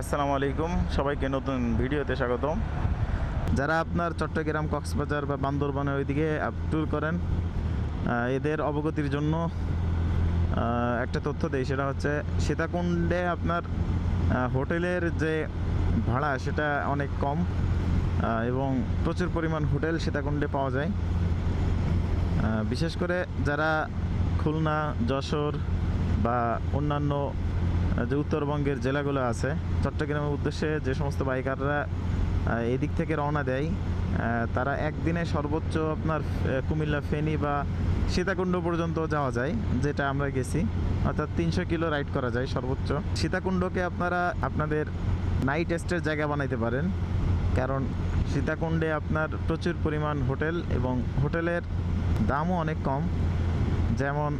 আসসালামু আলাইকুম, সবাইকে নতুন ভিডিওতে স্বাগতম। যারা আপনার চট্টগ্রাম, কক্সবাজার বা বান্দরবানের ওইদিকে ট্যুর করেন এদের অবগতির জন্য একটা তথ্য দেই, সেটা হচ্ছে সীতাকুণ্ডে আপনার হোটেলের যে ভাড়া, সেটা অনেক কম এবং প্রচুর পরিমাণ হোটেল সীতাকুণ্ডে পাওয়া যায়। বিশেষ করে যারা খুলনা, যশোর বা অন্যান্য যে উত্তরবঙ্গের জেলাগুলো আছে, চট্টগ্রামের উদ্দেশ্যে যে সমস্ত বাইকাররা এদিক থেকে রওনা দেয় তারা একদিনে সর্বোচ্চ আপনার কুমিল্লা, ফেনী বা সীতাকুণ্ড পর্যন্ত যাওয়া যায়, যেটা আমরা গেছি। অর্থাৎ তিনশো কিলো রাইড করা যায় সর্বোচ্চ। সীতাকুণ্ডকে আপনারা আপনাদের নাইট স্টের জায়গা বানাইতে পারেন, কারণ সীতাকুণ্ডে আপনার প্রচুর পরিমাণ হোটেল এবং হোটেলের দামও অনেক কম। যেমন,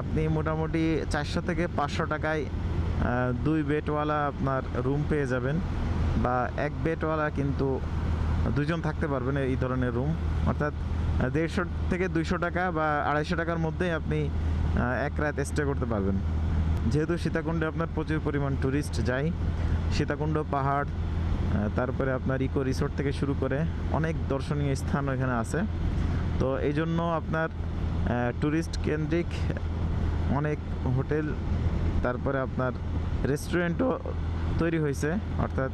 আপনি মোটামুটি চারশো থেকে পাঁচশো টাকায় দুই বেডওয়ালা আপনার রুম পেয়ে যাবেন বা এক বেডওয়ালা কিন্তু দুজন থাকতে পারবেন এই ধরনের রুম অর্থাৎ দেড়শো থেকে দুইশো টাকা বা আড়াইশো টাকার মধ্যেই আপনি এক রাত স্টে করতে পারবেন। যেহেতু সীতাকুণ্ডে আপনার প্রচুর পরিমাণ ট্যুরিস্ট যায়, সীতাকুণ্ড, পাহাড় তারপরে আপনার ইকো রিসোর্ট থেকে শুরু করে অনেক দর্শনীয় স্থান ওইখানে আছে। তো এই জন্য আপনার ট্যুরিস্ট কেন্দ্রিক অনেক হোটেল তারপরে আপনার রেস্টুরেন্টও তৈরি হয়েছে, অর্থাৎ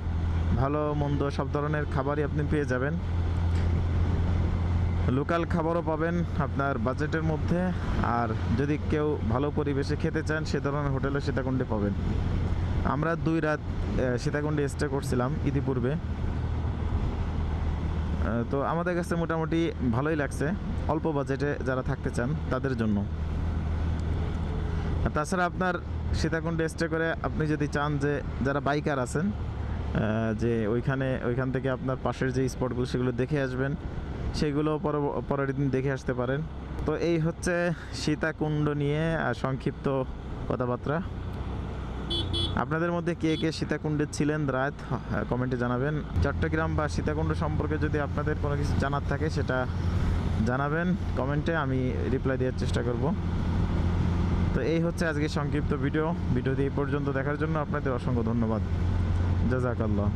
ভালো, মন্দ সব ধরনের খাবারই আপনি পেয়ে যাবেন। লোকাল খাবারও পাবেন আপনার বাজেটের মধ্যে, আর যদি কেউ ভালো পরিবেশে খেতে চান, সে ধরনের হোটেলও সীতাকুণ্ডে পাবেন। আমরা দুই রাত সীতাকুণ্ডে স্টে করছিলাম ইতিপূর্বে। তো আমাদের কাছে মোটামুটি ভালোই লাগছে, অল্প বাজেটে যারা থাকতে চান তাদের জন্য। তাছাড়া আপনার সীতাকুণ্ডে স্টে করে আপনি যদি চান যে যারা বাইকার আছেন যে ওইখানে, ওইখান থেকে আপনার পাশের যে স্পটগুলো সেগুলো দেখে আসবেন, সেগুলো পর পরের দিন দেখে আসতে পারেন। তো এই হচ্ছে সীতাকুণ্ড নিয়ে সংক্ষিপ্ত কথাবার্তা। আপনাদের মধ্যে কে কে সীতাকুণ্ডে ছিলেন রাত কমেন্টে জানাবেন। চট্টগ্রাম বা সীতাকুণ্ড সম্পর্কে যদি আপনাদের কোনো কিছু জানার থাকে, সেটা জানাবেন। কমেন্টে আমি রিপ্লাই দেওয়ার চেষ্টা করব। তো এই হচ্ছে আজকে সংক্ষিপ্ত ভিডিও। ভিডিওটি এই পর্যন্ত দেখার জন্য আপনাদের অসংখ্য ধন্যবাদ। জাজাকাল্লাহ